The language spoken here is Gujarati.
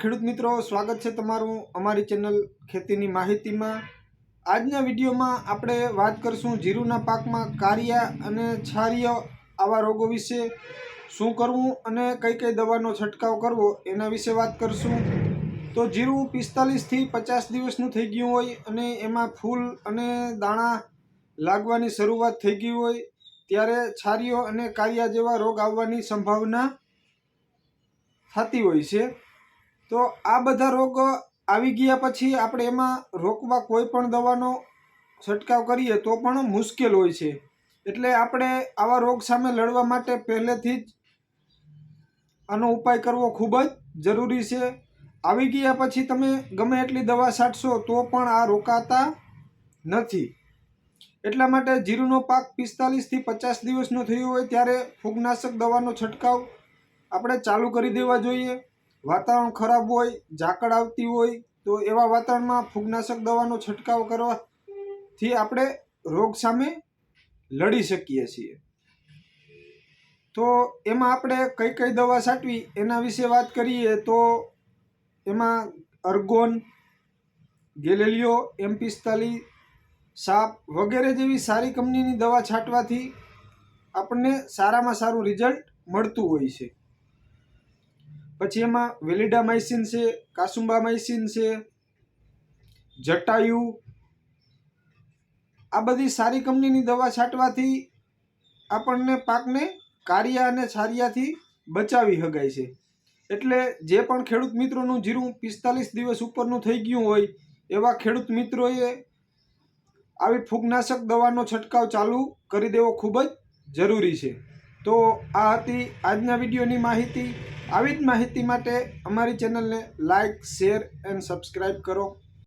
ખેડૂત મિત્રો, સ્વાગત છે તમારું અમારી ચેનલ ખેતીની માહિતીમાં. આજના વિડીયોમાં આપણે વાત કરશું જીરુના પાકમાં કારિયા અને છારીય આવા રોગો વિશે. શું કરવું અને કઈ કઈ દવાનો છંટકાવ કરવો એના વિશે વાત કરશું. તો જીરું પિસ્તાલીસથી પચાસ દિવસનું થઈ ગયું હોય અને એમાં ફૂલ અને દાણા લાગવાની શરૂઆત થઈ ગઈ હોય, ત્યારે છારીઓ અને કારિયા જેવા રોગ આવવાની સંભાવના થતી હોય છે. તો આ બધા રોગ આવી ગયા પછી આપણે એમાં રોકવા કોઈ પણ દવાનો છંટકાવ કરીએ તો પણ મુશ્કેલ હોય છે. એટલે આપણે આવા રોગ સામે લડવા માટે પહેલેથી જ આનો ઉપાય કરવો ખૂબ જ જરૂરી છે. આવી ગયા પછી તમે ગમે એટલી દવા છાંટશો તો પણ આ રોકાતા નથી. એટલા માટે જીરુનો પાક પિસ્તાલીસથી પચાસ દિવસનો થયો હોય ત્યારે ફૂગનાશક દવાનો છંટકાવ આપણે ચાલુ કરી દેવા જોઈએ. વાતાવરણ ખરાબ હોય, ઝાકળ આવતી હોય, તો એવા વાતાવરણમાં ફૂગનાશક દવાનો છંટકાવ કરવાથી આપણે રોગ સામે લડી શકીએ છીએ. તો એમાં આપણે કઈ કઈ દવા છાંટવી એના વિશે વાત કરીએ તો એમાં અર્ગોન, ગેલેલિયો, એમ પિસ્તાલીસ સાપ વગેરે જેવી સારી કંપનીની દવા છાંટવાથી આપણને સારામાં સારું રિઝલ્ટ મળતું હોય છે. પછી એમાં વેલિડામાઇસિન છે, કાસુંબામાઇસિન છે, જટાયુ. આ બધી સારી કંપનીની દવા છાંટવાથી આપણને પાકને કારિયા અને છારિયાથી બચાવી શકાય છે. એટલે જે પણ ખેડૂત મિત્રોનું જીરું પિસ્તાલીસ દિવસ ઉપરનું થઈ ગયું હોય, એવા ખેડૂત મિત્રોએ આવી ફૂગનાશક દવાનો છંટકાવ ચાલુ કરી દેવો ખૂબ જ જરૂરી છે. તો આ હતી આજના વિડીયોની માહિતી. આવી જ માહિતી માટે અમારી ચેનલને લાઇક શેર એન્ડ સબસ્ક્રાઈબ કરો.